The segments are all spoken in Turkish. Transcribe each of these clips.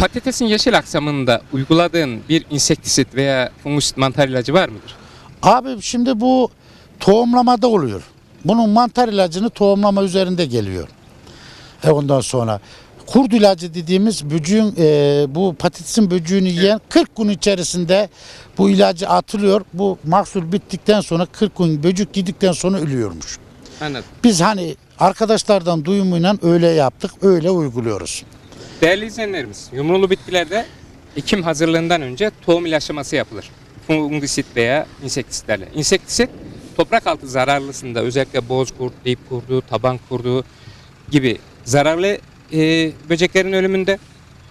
Patatesin yeşil aksamında uyguladığın bir insektisit veya fungisit mantar ilacı var mıdır? Abi şimdi bu tohumlamada oluyor. Bunun mantar ilacını tohumlama üzerinde geliyor. E ondan sonra kurt ilacı dediğimiz böcüğün e, bu patatesin böcüğünü yiyen 40 gün içerisinde bu ilacı atılıyor. Bu mahsul bittikten sonra 40 gün böcük gidikten sonra ölüyormuş. Anladım. Biz hani arkadaşlardan duyumuyla öyle yaptık, öyle uyguluyoruz. Değerli izleyenlerimiz, yumrulu bitkilerde ekim hazırlığından önce tohum ilaçlaması yapılır. Fungisit veya insektisitlerle. İnsektisit toprak altı zararlısında özellikle bozkurt, dip kurdu, taban kurdu gibi zararlı e, böceklerin ölümünde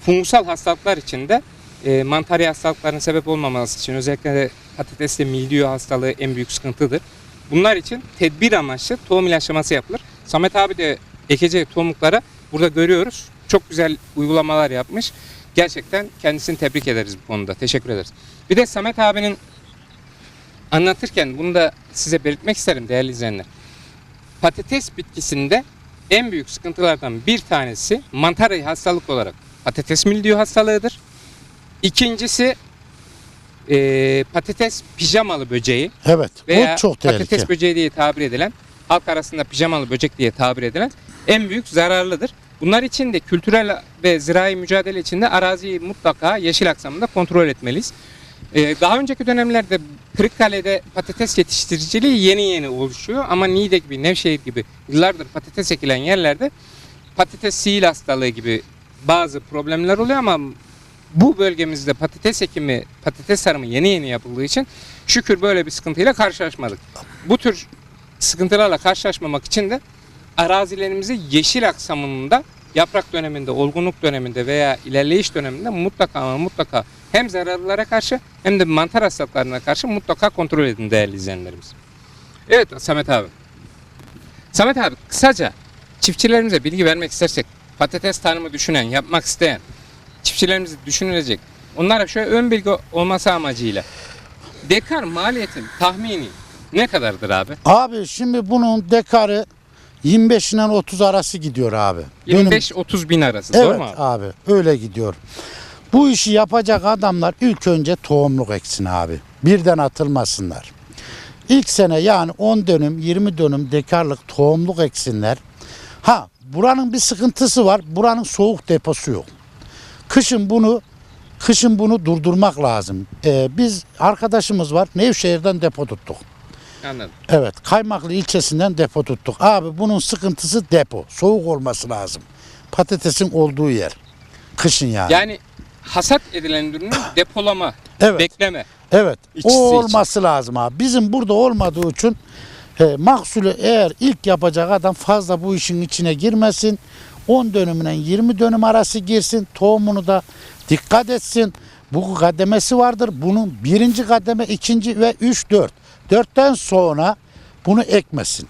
fungusal hastalıklar içinde e, mantari hastalıkların sebep olmaması için özellikle de patateste mildiyo hastalığı en büyük sıkıntıdır. Bunlar için tedbir amaçlı tohum ilaçlaması yapılır. Samet abi de ekeceği tohumluklara burada görüyoruz. Çok güzel uygulamalar yapmış. Gerçekten kendisini tebrik ederiz bu konuda. Teşekkür ederiz. Bir de Samet abinin anlatırken bunu da size belirtmek isterim değerli izleyenler. Patates bitkisinde en büyük sıkıntılardan bir tanesi mantar hastalık olarak patates mildiyo hastalığıdır. İkincisi eee, patates pijamalı böceği Evet, veya bu çok tehlikeli. patates böceği diye tabir edilen, halk arasında pijamalı böcek diye tabir edilen en büyük zararlıdır. Bunlar için de kültürel ve zirai mücadele içinde araziyi mutlaka yeşil aksamında kontrol etmeliyiz. Ee, daha önceki dönemlerde Kırıkkale'de patates yetiştiriciliği yeni yeni oluşuyor ama Niğde gibi, Nevşehir gibi yıllardır patates ekilen yerlerde patates sihir hastalığı gibi bazı problemler oluyor ama bu bölgemizde patates ekimi, patates tarımı yeni yeni yapıldığı için şükür böyle bir sıkıntıyla karşılaşmadık. Bu tür sıkıntılarla karşılaşmamak için de arazilerimizi yeşil aksamında yaprak döneminde, olgunluk döneminde veya ilerleyiş döneminde mutlaka ama mutlaka hem zararlılara karşı hem de mantar hastalıklarına karşı mutlaka kontrol edin değerli izleyenlerimiz. Evet Samet abi. Samet abi kısaca çiftçilerimize bilgi vermek istersek patates tarımı düşünen, yapmak isteyen çiftçilerimizi düşünülecek. Onlara şöyle ön bilgi olması amacıyla dekar maliyetin tahmini ne kadardır abi? Abi şimdi bunun dekarı 25 ile 30 arası gidiyor abi. Dönüm- 25-30 bin arası doğru Evet mu abi? abi öyle gidiyor. Bu işi yapacak adamlar ilk önce tohumluk eksin abi. Birden atılmasınlar. İlk sene yani 10 dönüm 20 dönüm dekarlık tohumluk eksinler. Ha buranın bir sıkıntısı var. Buranın soğuk deposu yok. Kışın bunu kışın bunu durdurmak lazım. Ee, biz arkadaşımız var Nevşehir'den depo tuttuk. Anladım. Evet, Kaymaklı ilçesinden depo tuttuk. Abi bunun sıkıntısı depo. Soğuk olması lazım. Patatesin olduğu yer. Kışın yani. Yani hasat edilen ürünü depolama, evet. bekleme. evet. O olması lazım abi. Bizim burada olmadığı için e, mahsulü eğer ilk yapacak adam fazla bu işin içine girmesin. 10 dönümünden 20 dönüm arası girsin. Tohumunu da dikkat etsin. Bu kademesi vardır. Bunun birinci kademe, ikinci ve üç, dört. Dörtten sonra bunu ekmesin.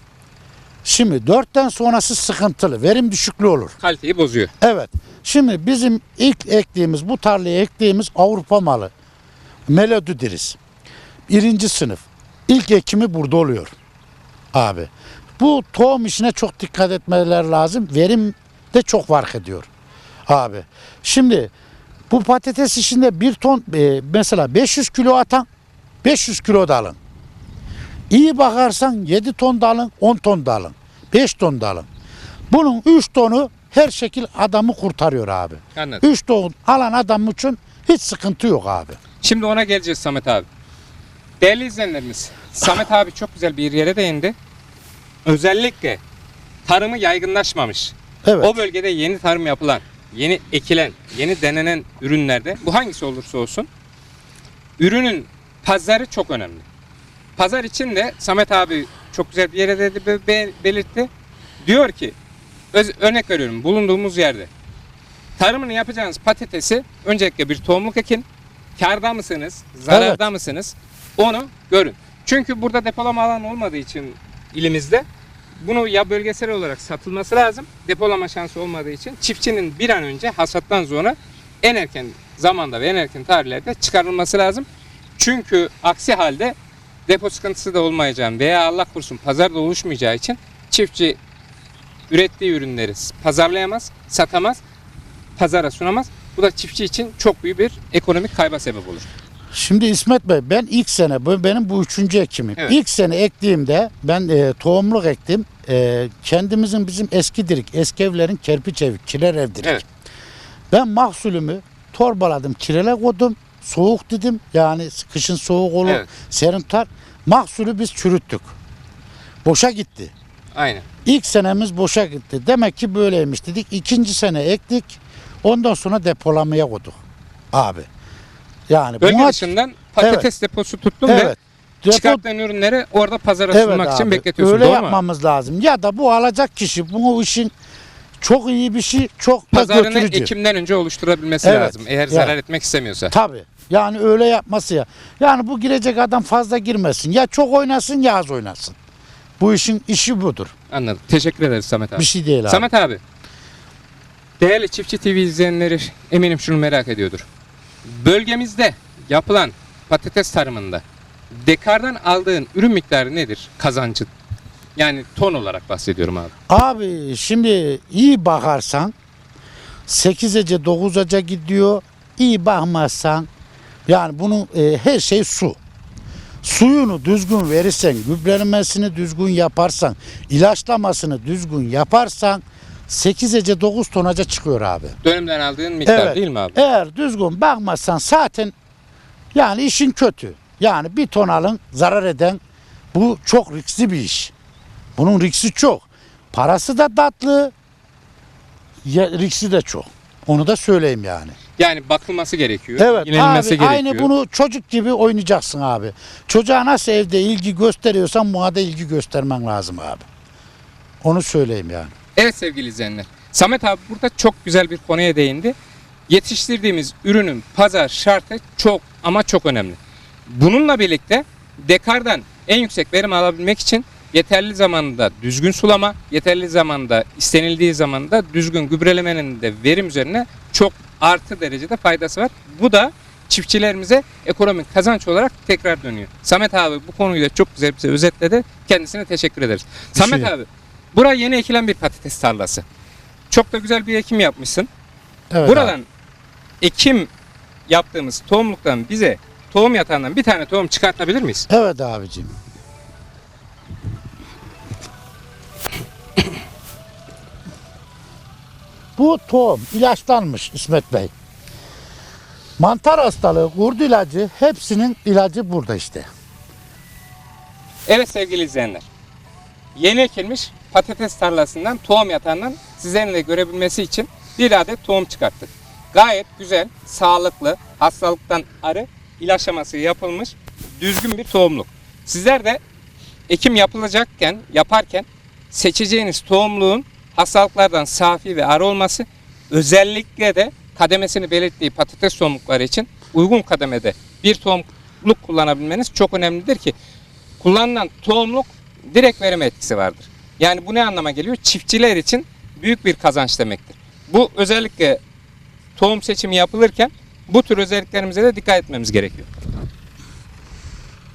Şimdi dörtten sonrası sıkıntılı. Verim düşüklüğü olur. Kaliteyi bozuyor. Evet. Şimdi bizim ilk ektiğimiz, bu tarlaya ektiğimiz Avrupa malı. Melodidiriz. Birinci sınıf. İlk ekimi burada oluyor. Abi. Bu tohum işine çok dikkat etmeler lazım. Verim de çok fark ediyor. Abi. Şimdi bu patates işinde bir ton e, mesela 500 kilo atan 500 kilo da alın. İyi bakarsan 7 ton da alın, 10 ton da alın. 5 ton da alın. Bunun 3 tonu her şekil adamı kurtarıyor abi. Anladım. 3 ton alan adam için hiç sıkıntı yok abi. Şimdi ona geleceğiz Samet abi. Değerli izleyenlerimiz, Samet abi çok güzel bir yere değindi. Özellikle tarımı yaygınlaşmamış. Evet. O bölgede yeni tarım yapılan, yeni ekilen, yeni denenen ürünlerde bu hangisi olursa olsun ürünün pazarı çok önemli. Pazar için de Samet abi çok güzel bir yere dedi, be- be- belirtti. Diyor ki öz- örnek veriyorum bulunduğumuz yerde tarımını yapacağınız patatesi öncelikle bir tohumluk ekin. Karda mısınız, zararda mısınız? Onu görün. Çünkü burada depolama alanı olmadığı için ilimizde bunu ya bölgesel olarak satılması lazım. Depolama şansı olmadığı için çiftçinin bir an önce hasattan sonra en erken zamanda ve en erken tarihlerde çıkarılması lazım. Çünkü aksi halde depo sıkıntısı da olmayacağını veya Allah korusun pazarda oluşmayacağı için çiftçi ürettiği ürünleri pazarlayamaz, satamaz, pazara sunamaz. Bu da çiftçi için çok büyük bir ekonomik kayba sebep olur. Şimdi İsmet Bey ben ilk sene bu benim bu üçüncü ekimim. Evet. İlk sene ektiğimde ben e, tohumluk ektim. E, kendimizin bizim eski dirik, eski evlerin kerpiç evi, kiler ev dirik. Evet. Ben mahsulümü torbaladım, kirele koydum. Soğuk dedim. Yani kışın soğuk olur, Evet. serin tutar. Mahsulü biz çürüttük. Boşa gitti. Aynen. İlk senemiz boşa gitti. Demek ki böyleymiş dedik. İkinci sene ektik. Ondan sonra depolamaya koyduk. Abi. Yani Bölge buna- dışından patates deposu tuttum Evet. ve Depo- ürünleri orada pazara Evet sunmak için abi, bekletiyorsun. Öyle doğru mu? yapmamız lazım. Ya da bu alacak kişi bu işin çok iyi bir şey, çok da Pazarını götürücü. Ekim'den önce oluşturabilmesi Evet. lazım. Eğer Ya. zarar etmek istemiyorsa. Tabii. Yani öyle yapması ya. Yani bu girecek adam fazla girmesin. Ya çok oynasın ya az oynasın. Bu işin işi budur. Anladım. Teşekkür ederiz Samet abi. Bir şey değil abi. Samet abi. Değerli Çiftçi TV izleyenleri eminim şunu merak ediyordur. Bölgemizde yapılan patates tarımında dekardan aldığın ürün miktarı nedir kazancın? Yani ton olarak bahsediyorum abi. Abi şimdi iyi bakarsan 8'ece 9'aca gidiyor. İyi bakmazsan yani bunun e, her şey su. Suyunu düzgün verirsen, gübrelemesini düzgün yaparsan, ilaçlamasını düzgün yaparsan 8'ece 9 tonaca çıkıyor abi. Dönemden aldığın miktar Evet. değil mi abi? Eğer düzgün bakmazsan zaten yani işin kötü. Yani bir ton alın zarar eden bu çok riskli bir iş. Bunun riski çok. Parası da tatlı, ya, riski de çok. Onu da söyleyeyim yani. Yani bakılması gerekiyor. Evet abi gerekiyor. aynı bunu çocuk gibi oynayacaksın abi. Çocuğa nasıl evde ilgi gösteriyorsan buna da ilgi göstermen lazım abi. Onu söyleyeyim yani. Evet sevgili izleyenler. Samet abi burada çok güzel bir konuya değindi. Yetiştirdiğimiz ürünün pazar şartı çok ama çok önemli. Bununla birlikte dekardan en yüksek verim alabilmek için yeterli zamanda düzgün sulama, yeterli zamanda istenildiği zamanda düzgün gübrelemenin de verim üzerine çok artı derecede faydası var. Bu da çiftçilerimize ekonomik kazanç olarak tekrar dönüyor. Samet abi bu konuyu da çok güzel bize özetledi. Kendisine teşekkür ederiz. Bir Samet şey- abi Bura yeni ekilen bir patates tarlası. Çok da güzel bir ekim yapmışsın. Evet Buradan abi. ekim yaptığımız tohumluktan bize tohum yatağından bir tane tohum çıkartabilir miyiz? Evet abicim. Bu tohum ilaçlanmış İsmet Bey. Mantar hastalığı, kurdu ilacı hepsinin ilacı burada işte. Evet sevgili izleyenler. Yeni ekilmiş patates tarlasından tohum yatağından sizlerin de görebilmesi için bir adet tohum çıkarttık. Gayet güzel, sağlıklı, hastalıktan arı, ilaçlaması yapılmış düzgün bir tohumluk. Sizler de ekim yapılacakken, yaparken seçeceğiniz tohumluğun hastalıklardan safi ve arı olması özellikle de kademesini belirttiği patates tohumlukları için uygun kademede bir tohumluk kullanabilmeniz çok önemlidir ki kullanılan tohumluk direkt verim etkisi vardır. Yani bu ne anlama geliyor? Çiftçiler için büyük bir kazanç demektir. Bu özellikle tohum seçimi yapılırken bu tür özelliklerimize de dikkat etmemiz gerekiyor.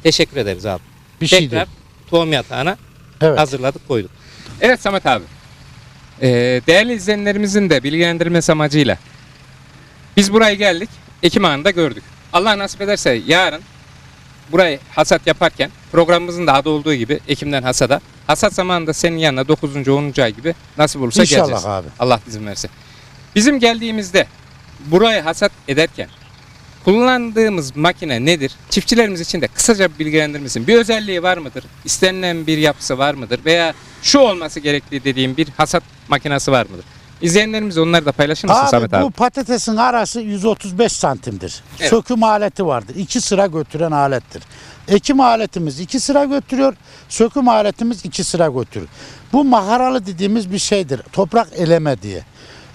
Teşekkür ederiz abi. Bir şey Tekrar değil. tohum yatağına Evet. hazırladık koyduk. Evet Samet abi. Ee, değerli izleyenlerimizin de bilgilendirmesi amacıyla biz buraya geldik. Ekim ayında gördük. Allah nasip ederse yarın burayı hasat yaparken programımızın da adı olduğu gibi Ekim'den hasada. Hasat zamanında senin yanına 9. 10. ay gibi nasip olursa İnşallah geleceğiz. abi. Allah izin versin. Bizim geldiğimizde burayı hasat ederken kullandığımız makine nedir? Çiftçilerimiz için de kısaca misin? Bir özelliği var mıdır? İstenilen bir yapısı var mıdır? Veya şu olması gerektiği dediğim bir hasat makinesi var mıdır? İzleyenlerimiz onları da paylaşır mısın Abi, Samet abi? bu patatesin arası 135 santimdir. Evet. Söküm aleti vardır. İki sıra götüren alettir. Ekim aletimiz iki sıra götürüyor. Söküm aletimiz iki sıra götürür. Bu maharalı dediğimiz bir şeydir. Toprak eleme diye.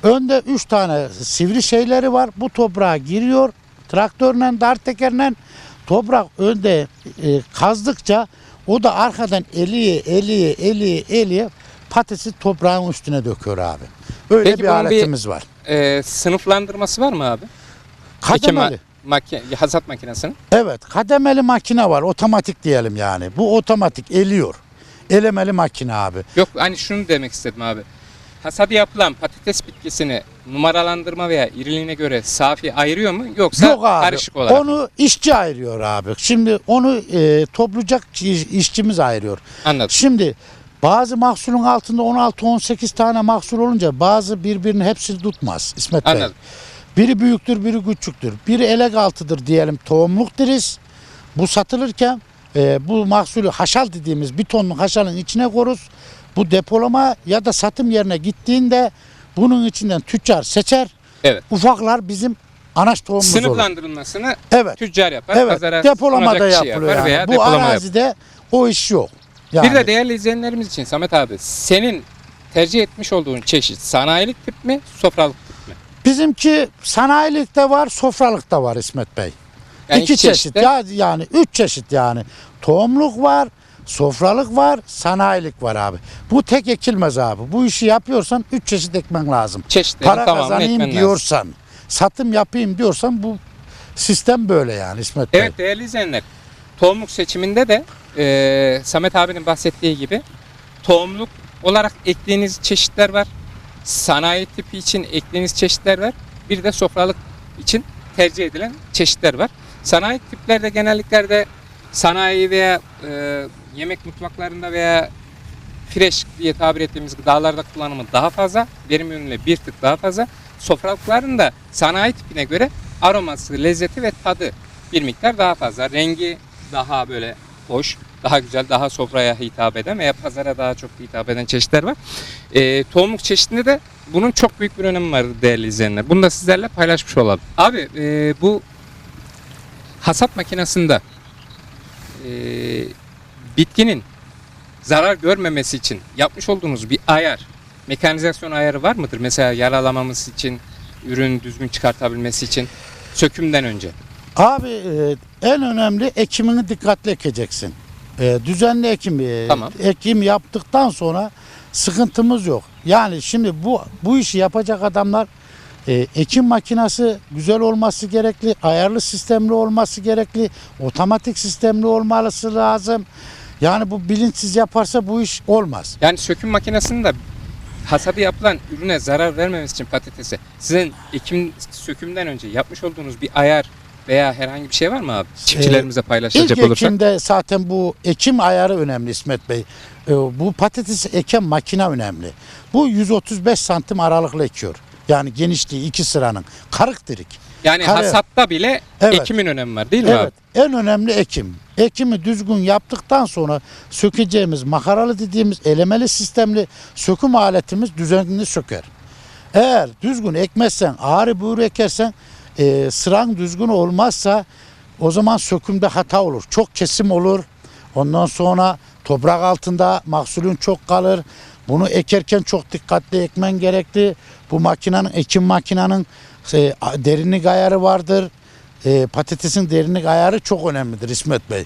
Önde üç tane sivri şeyleri var. Bu toprağa giriyor. Traktörle, dar tekerle toprak önde e, kazdıkça o da arkadan eliye, eliye, eliye, eliye patatesi toprağın üstüne döküyor abi. Öyle Peki bir bunun bir- aletimiz var. Ee, sınıflandırması var mı abi? Kademeli. Ekim ma- maki- hasat makinesinin. Evet, kademeli makine var. Otomatik diyelim yani. Bu otomatik eliyor. Elemeli makine abi. Yok hani şunu demek istedim abi. Hasadı yapılan patates bitkisini numaralandırma veya iriliğine göre safi ayırıyor mu yoksa Yok abi. karışık olarak? Onu işçi ayırıyor abi. Şimdi onu e, toplayacak iş- işçimiz ayırıyor. Anladım. Şimdi bazı mahsulün altında 16-18 tane mahsul olunca bazı birbirini hepsini tutmaz İsmet Bey. Anladım. Biri büyüktür, biri küçüktür. Biri elek altıdır diyelim tohumluk deriz. Bu satılırken e, bu mahsulü haşal dediğimiz bir tonluk haşalın içine koruz. Bu depolama ya da satım yerine gittiğinde bunun içinden tüccar seçer. Evet. Ufaklar bizim anaç tohumumuz olur. Sınıflandırılmasını Evet. tüccar yapar, Evet. pazara Depolamada yapılıyor yapar yani. veya Bu depolama yapar. arazide o iş yok. Yani Bir de değerli izleyenlerimiz için Samet abi senin tercih etmiş olduğun çeşit sanayilik tip mi, sofralık tip mi? bizimki sanayilikte var, sofralıkta var İsmet Bey. Yani İki çeşit çeşitte. ya yani üç çeşit yani. Tohumluk var, sofralık var, sanayilik var abi. Bu tek ekilmez abi. Bu işi yapıyorsan üç çeşit ekmen lazım. Çeşitlerin Para kazanayım ekmen lazım. diyorsan, satım yapayım diyorsan bu sistem böyle yani İsmet Bey. Evet değerli izleyenler, tohumluk seçiminde de e, Samet abinin bahsettiği gibi tohumluk olarak ektiğiniz çeşitler var. Sanayi tipi için ektiğiniz çeşitler var. Bir de sofralık için tercih edilen çeşitler var. Sanayi tiplerde genelliklerde sanayi veya e, yemek mutfaklarında veya fresh diye tabir ettiğimiz gıdalarda kullanımı daha fazla. Verim yönüyle bir tık daha fazla. Sofralıkların da sanayi tipine göre aroması, lezzeti ve tadı bir miktar daha fazla. Rengi daha böyle hoş, daha güzel, daha sofraya hitap eden veya pazara daha çok hitap eden çeşitler var. Ee, tohumluk çeşitinde de bunun çok büyük bir önemi var değerli izleyenler. Bunu da sizlerle paylaşmış olalım. Abi e, bu hasat makinesinde e, bitkinin zarar görmemesi için yapmış olduğunuz bir ayar, mekanizasyon ayarı var mıdır? Mesela yaralamaması için, ürün düzgün çıkartabilmesi için sökümden önce. Abi e, en önemli ekimini dikkatli ekeceksin. E, düzenli ekim e, Tamam. ekim yaptıktan sonra sıkıntımız yok. Yani şimdi bu bu işi yapacak adamlar e, ekim makinesi güzel olması gerekli, ayarlı sistemli olması gerekli, otomatik sistemli olması lazım. Yani bu bilinçsiz yaparsa bu iş olmaz. Yani söküm makinesinde hasadı yapılan ürüne zarar vermemesi için patatese sizin ekim sökümden önce yapmış olduğunuz bir ayar veya herhangi bir şey var mı abi? Çiftçilerimize İlk paylaşacak olursak. ekimde zaten bu ekim ayarı önemli İsmet Bey. Ee, Bu patates eken makine önemli. Bu 135 santim aralıklı ekiyor. Yani genişliği iki sıranın. Karık dirik. Yani Kare- hasatta bile Evet. ekimin önemi var değil mi Evet. abi? En önemli ekim. Ekimi düzgün yaptıktan sonra sökeceğimiz makaralı dediğimiz elemeli sistemli söküm aletimiz düzenli söker. Eğer düzgün ekmezsen, ağrı buğru ekersen e, sıran düzgün olmazsa o zaman sökümde hata olur. Çok kesim olur. Ondan sonra toprak altında mahsulün çok kalır. Bunu ekerken çok dikkatli ekmen gerekli. Bu makinenin, ekim makinenin e, derinlik ayarı vardır. E, patatesin derinlik ayarı çok önemlidir İsmet Bey.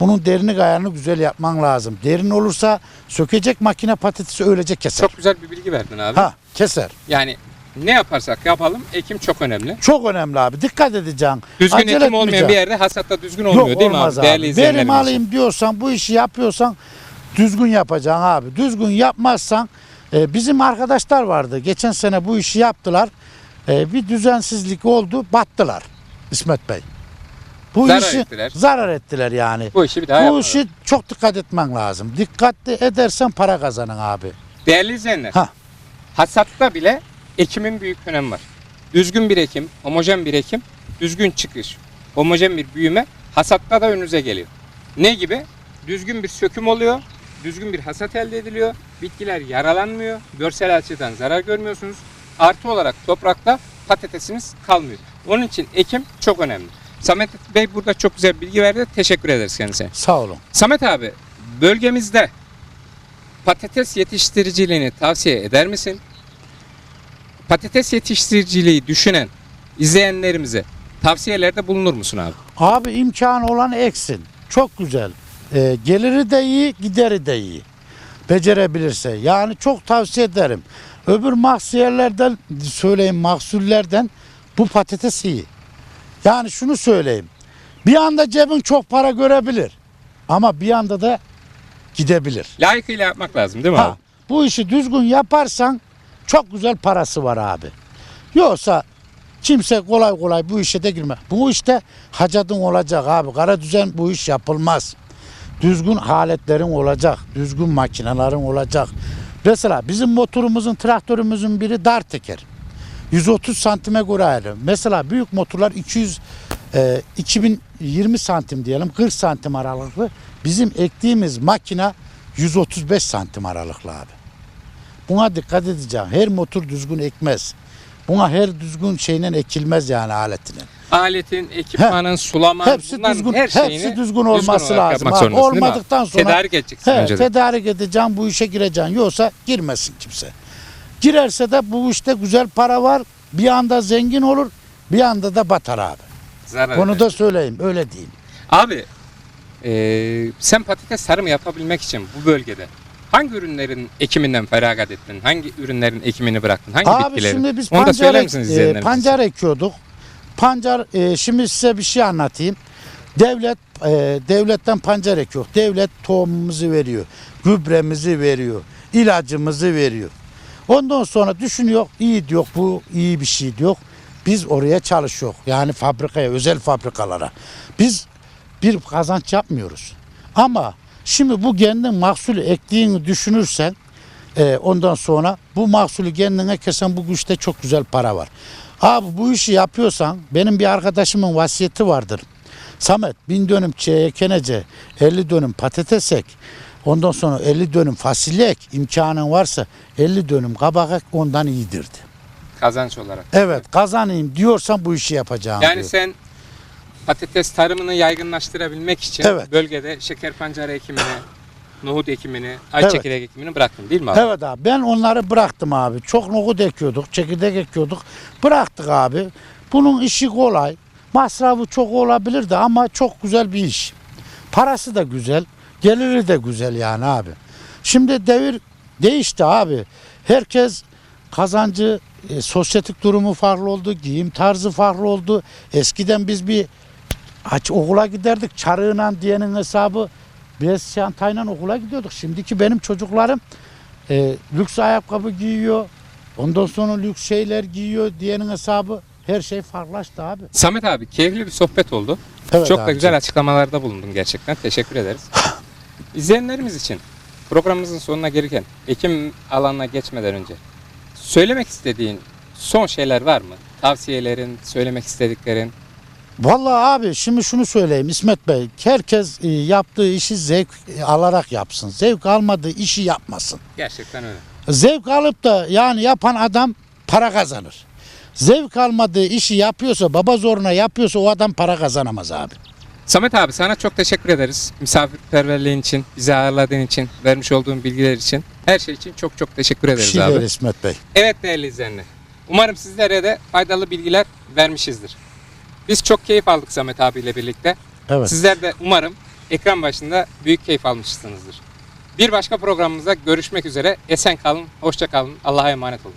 Bunun derinlik ayarını güzel yapman lazım. Derin olursa sökecek makine patatesi öylece keser. Çok güzel bir bilgi verdin abi. Ha keser. Yani ne yaparsak yapalım ekim çok önemli. Çok önemli abi. Dikkat edeceksin. Düzgün Acele ekim olmayan bir yerde hasatta düzgün olmuyor Yok değil mi abi? abi. Değerli Verim alayım diyorsan bu işi yapıyorsan düzgün yapacaksın abi. Düzgün yapmazsan e, bizim arkadaşlar vardı. Geçen sene bu işi yaptılar. E, bir düzensizlik oldu. Battılar İsmet Bey. Bu Zarar işi ettiler. zarar ettiler yani. Bu işi bir daha Bu yapalım. işi çok dikkat etmen lazım. Dikkatli edersen para kazanın abi. Değerli izleyenler, Ha. hasatta bile ekimin büyük önemi var. Düzgün bir ekim, homojen bir ekim, düzgün çıkış, homojen bir büyüme hasatta da önünüze geliyor. Ne gibi? Düzgün bir söküm oluyor, düzgün bir hasat elde ediliyor, bitkiler yaralanmıyor, görsel açıdan zarar görmüyorsunuz. Artı olarak toprakta patatesiniz kalmıyor. Onun için ekim çok önemli. Samet Bey burada çok güzel bilgi verdi. Teşekkür ederiz kendisine. Sağ olun. Samet abi, bölgemizde patates yetiştiriciliğini tavsiye eder misin? Patates yetiştiriciliği düşünen izleyenlerimize tavsiyelerde bulunur musun abi? Abi imkanı olan eksin. Çok güzel. Ee, geliri de iyi, gideri de iyi. Becerebilirse. Yani çok tavsiye ederim. Öbür mahsiyerlerden söyleyeyim mahsullerden bu patates iyi. Yani şunu söyleyeyim. Bir anda cebin çok para görebilir. Ama bir anda da gidebilir. Layıkıyla yapmak lazım değil mi Ha, abi? bu işi düzgün yaparsan çok güzel parası var abi. Yoksa kimse kolay kolay bu işe de girme. Bu işte hacadın olacak abi. Kara düzen bu iş yapılmaz. Düzgün aletlerin olacak. Düzgün makinelerin olacak. Mesela bizim motorumuzun, traktörümüzün biri dar teker. 130 santime göre ayrı. Mesela büyük motorlar 200 e, 2020 santim diyelim 40 santim aralıklı. Bizim ektiğimiz makina 135 santim aralıklı abi. Buna dikkat edeceğim. Her motor düzgün ekmez. Buna her düzgün şeyle ekilmez yani aletinin. Aletin, ekipmanın, sulaman, Hepsi bunların düzgün, her şeyini hepsi düzgün olması olarak lazım. Abi, olmadıktan sonra Tedarik edeceksin He, tedarik edeceğim bu işe gireceksin. Yoksa girmesin kimse. Girerse de bu işte güzel para var. Bir anda zengin olur, bir anda da batar abi. Zarar eder. da söyleyeyim, öyle diyeyim. Abi eee, sen patates tarımı yapabilmek için bu bölgede hangi ürünlerin ekiminden feragat ettin? Hangi ürünlerin ekimini bıraktın? Hangi Abi bitkilerin? şimdi biz Onu da pancar, söyler ek- misiniz e, izleyenlerimiz pancar ekiyorduk. Pancar e, şimdi size bir şey anlatayım. Devlet e, devletten pancar ekiyor. Devlet tohumumuzu veriyor. Gübremizi veriyor. ilacımızı veriyor. Ondan sonra düşünüyor iyi diyor bu iyi bir şey diyor. Biz oraya çalışıyor. Yani fabrikaya, özel fabrikalara. Biz bir kazanç yapmıyoruz. Ama şimdi bu kendin mahsulü ektiğini düşünürsen e, ondan sonra bu mahsulü kendine kesen bu güçte çok güzel para var. Abi bu işi yapıyorsan benim bir arkadaşımın vasiyeti vardır. Samet bin dönüm kenece 50 dönüm patates ek. Ondan sonra 50 dönüm fasulye ek. imkanın varsa 50 dönüm kabak ek ondan iyidirdi. Kazanç olarak. Evet kazanayım diyorsan bu işi yapacağım Yani diyor. sen patates tarımını yaygınlaştırabilmek için Evet. bölgede şeker pancarı ekimini, nohut ekimini, ayçekirdek ekimini bıraktın değil mi abi? Evet abi ben onları bıraktım abi. Çok nohut ekiyorduk, çekirdek ekiyorduk. Bıraktık abi. Bunun işi kolay. Masrafı çok olabilirdi ama çok güzel bir iş. Parası da güzel, geliri de güzel yani abi. Şimdi devir değişti abi. Herkes kazancı, e, sosyetik durumu farklı oldu, giyim tarzı farklı oldu. Eskiden biz bir aç okula giderdik çarığıyla diyenin hesabı bez çantayla okula gidiyorduk. Şimdiki benim çocuklarım e, lüks ayakkabı giyiyor. Ondan sonra lüks şeyler giyiyor diyenin hesabı. Her şey farklılaştı abi. Samet abi keyifli bir sohbet oldu. Evet Çok da abi. güzel açıklamalarda bulundun gerçekten. Teşekkür ederiz. İzleyenlerimiz için programımızın sonuna gelirken ekim alanına geçmeden önce söylemek istediğin son şeyler var mı? Tavsiyelerin, söylemek istediklerin. Vallahi abi şimdi şunu söyleyeyim İsmet Bey. Herkes e, yaptığı işi zevk e, alarak yapsın. Zevk almadığı işi yapmasın. Gerçekten öyle. Zevk alıp da yani yapan adam para kazanır. Zevk almadığı işi yapıyorsa, baba zoruna yapıyorsa o adam para kazanamaz abi. Samet abi sana çok teşekkür ederiz. Misafirperverliğin için, bizi ağırladığın için, vermiş olduğun bilgiler için, her şey için çok çok teşekkür ederiz şey abi. İsmet Bey. Evet değerli izleyenler. Umarım sizlere de faydalı bilgiler vermişizdir. Biz çok keyif aldık Samet abiyle birlikte. Evet. Sizler de umarım ekran başında büyük keyif almışsınızdır. Bir başka programımızda görüşmek üzere. Esen kalın, hoşça kalın. Allah'a emanet olun.